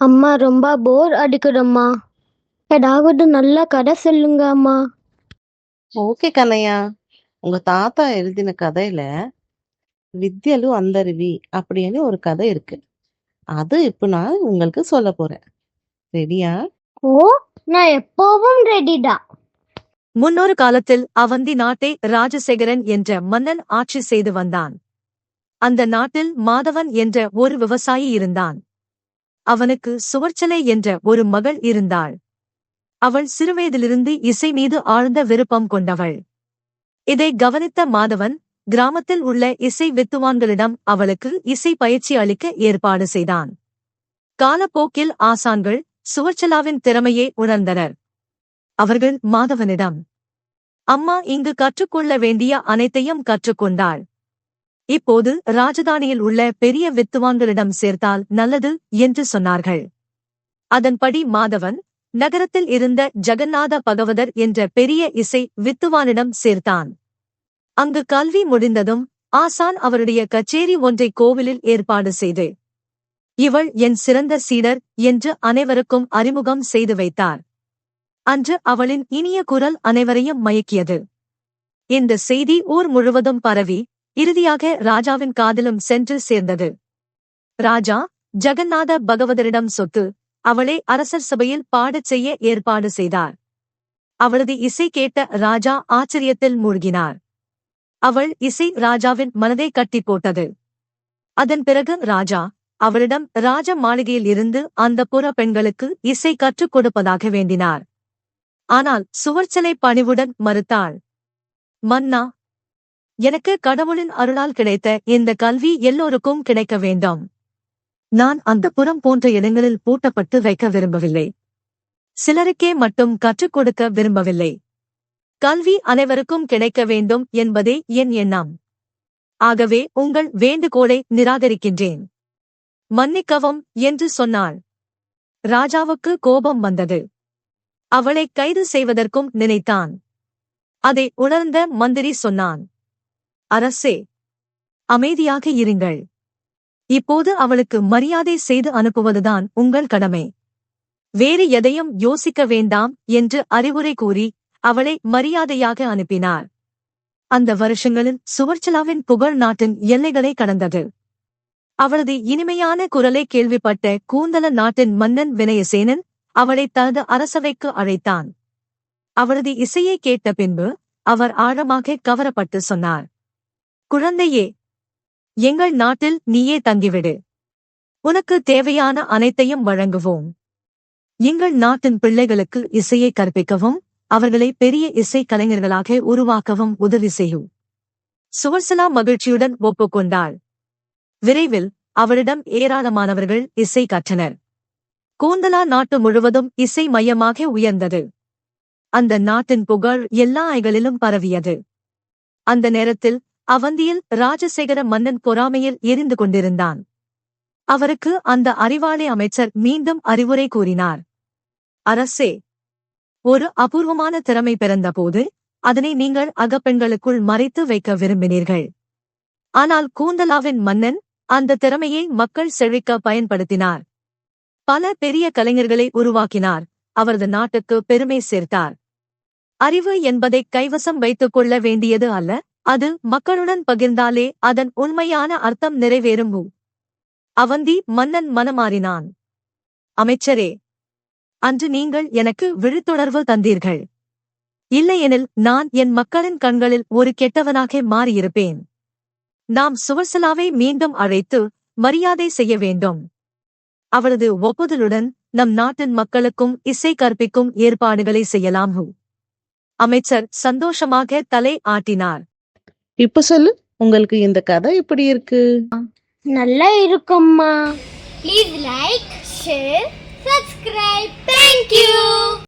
அம்மா ரொம்ப போர் அடிக்குதம்மா. ஏதாவது நல்ல கதை சொல்லுங்க அம்மா. ஓகே கண்ணையா. உங்க தாத்தா எழுதின கதையில வித்யலு அந்தருவி அப்படின்னு ஒரு கதை இருக்கு. அது இப்ப நான் உங்களுக்கு சொல்ல போறேன். ரெடியா ஓ நான் எப்பவும் ரெடிடா முன்னொரு காலத்தில் அவந்தி நாட்டை ராஜசேகரன் என்ற மன்னன் ஆட்சி செய்து வந்தான். அந்த நாட்டில் மாதவன் என்ற ஒரு விவசாயி இருந்தான். அவனுக்கு சுவர்ச்சலை என்ற ஒரு மகள் இருந்தாள். அவள் சிறுவயதிலிருந்து இசை மீது ஆழ்ந்த விருப்பம் கொண்டவள். இதை கவனித்த மாதவன் கிராமத்தில் உள்ள இசை வித்துவான்களிடம் அவளுக்கு இசை பயிற்சி அளிக்க ஏற்பாடு செய்தான். காலப்போக்கில் ஆசான்கள் சுவர்ச்சலாவின் திறமையை உணர்ந்தனர். அவர்கள் மாதவனிடம் அம்மா இங்கு கற்றுக்கொள்ள வேண்டிய அனைத்தையும் கற்றுக்கொண்டாள். இப்போது ராஜதானியில் உள்ள பெரிய வித்துவான்களிடம் சேர்த்தால் நல்லது என்று சொன்னார்கள். அதன்படி மாதவன் நகரத்தில் இருந்த ஜெகநாத பகவதர் என்ற பெரிய இசை வித்துவானிடம் சேர்த்தான். அங்கு கல்வி முடிந்ததும் ஆசான் அவருடைய கச்சேரி ஒன்றை கோவிலில் ஏற்பாடு செய்து இவள் என் சிறந்த சீடர் என்று அனைவருக்கும் அறிமுகம் செய்து வைத்தார். அன்று அவளின் இனிய குரல் அனைவரையும் மயக்கியது. இந்த செய்தி ஊர் முழுவதும் பரவி இறுதியாக ராஜாவின் காதிலும் சென்று சேர்ந்தது. ராஜா ஜெகநாத பகவதரிடம் சொத்து அவளை அரசர் சபையில் பாடச் செய்ய ஏற்பாடு செய்தார். அவளது இசை கேட்ட ராஜா ஆச்சரியத்தில் மூழ்கினார். அவள் இசை ராஜாவின் மனதை கட்டி போட்டது. அதன் பிறகு ராஜா அவளிடம் ராஜ மாளிகையில் இருந்து அந்த புற பெண்களுக்கு இசை கற்றுக் கொடுப்பதாக வேண்டினார். ஆனால் சுவர்ச்சலை பணிவுடன் மறுத்தாள். மன்னா எனக்கு கடவுளின் அருளால் கிடைத்த இந்த கல்வி எல்லோருக்கும் கிடைக்க வேண்டும். நான் அந்த புறம் போன்ற இடங்களில் பூட்டப்பட்டு வைக்க விரும்பவில்லை. சிலருக்கே மட்டும் கற்றுக் கொடுக்க விரும்பவில்லை. கல்வி அனைவருக்கும் கிடைக்க வேண்டும் என்பதே என் எண்ணம். ஆகவே உங்கள் வேண்டுகோளை நிராகரிக்கின்றேன். மன்னிக்கவும் என்று சொன்னாள். ராஜாவுக்கு கோபம் வந்தது. அவளை கைது செய்வதற்கும் நினைத்தான். அதை உணர்ந்த மந்திரி சொன்னான். அரசே அமைதியாக இருங்கள். இப்போது அவளுக்கு மரியாதை செய்து அனுப்புவதுதான் உங்கள் கடமை. வேறு எதையும் யோசிக்க வேண்டாம் என்று அறிவுரை கூறி அவளை மரியாதையாக அனுப்பினார். அந்த வருஷங்களில் சுவர்ச்சலாவின் புகழ் நாட்டின் எல்லைகளை கடந்தது. அவளது இனிமையான குரலை கேள்விப்பட்ட கூந்தல நாட்டின் மன்னன் வினயசேனன் அவளை தனது அரசவைக்கு அழைத்தான். அவளது இசையை கேட்ட பின்பு அவர் ஆழமாக கவரப்பட்டு சொன்னார். குழந்தையே எங்கள் நாட்டில் நீயே தங்கிவிடு. உனக்கு தேவையான அனைத்தையும் வழங்குவோம். எங்கள் நாட்டின் பிள்ளைகளுக்கு இசையை கற்பிக்கவும் அவர்களை பெரிய இசை கலைஞர்களாக உருவாக்கவும் உதவி செய்யும் சுவர்சலா மகிழ்ச்சியுடன் ஒப்புக்கொண்டாள். விரைவில் அவளிடம் ஏராளமானவர்கள் இசை கற்றனர். கூந்தலா நாட்டு முழுவதும் இசை மையமாக உயர்ந்தது. அந்த நாட்டின் புகழ் எல்லா ஐகளிலும் பரவியது. அந்த நேரத்தில் அவந்தியில் ராஜசேகர மன்னன் பொறாமையில் எரிந்து கொண்டிருந்தான். அவருக்கு அந்த அறிவாளி அமைச்சர் மீண்டும் அறிவுரை கூறினார். அரசே ஒரு அபூர்வமான திறமை பிறந்தபோது அதனை நீங்கள் அகப்பெண்களுக்குள் மறைத்து வைக்க விரும்பினீர்கள். ஆனால் கூந்தலாவின் மன்னன் அந்த திறமையை மக்கள் செழிக்க பயன்படுத்தினார். பல பெரிய கலைஞர்களை உருவாக்கினார். அவரது நாட்டுக்கு பெருமை சேர்த்தார். அறிவு என்பதை கைவசம் வைத்துக் கொள்ள வேண்டியது அல்ல அது மக்களுடன் பகிர்ந்தாலே அதன் உண்மையான அர்த்தம் நிறைவேறும் அவந்தி மன்னன் மனமாறினான். அமைச்சரே அன்று நீங்கள் எனக்கு விழித்துணர்வு தந்தீர்கள். இல்லையெனில் நான் என் மக்களின் கண்களில் ஒரு கெட்டவனாக மாறியிருப்பேன். நாம் சுவர்சலாவை மீண்டும் அழைத்து மரியாதை செய்ய வேண்டும். அவளது ஒப்புதலுடன் நம் நாட்டின் மக்களுக்கும் இசை கற்பிக்கும் ஏற்பாடுகளை செய்யலாம். அமைச்சர் சந்தோஷமாக தலை ஆட்டினார். இப்ப சொல்லு உங்களுக்கு இந்த கதை எப்படி இருக்கு நல்லா இருக்கும்மா please like share, subscribe. Thank.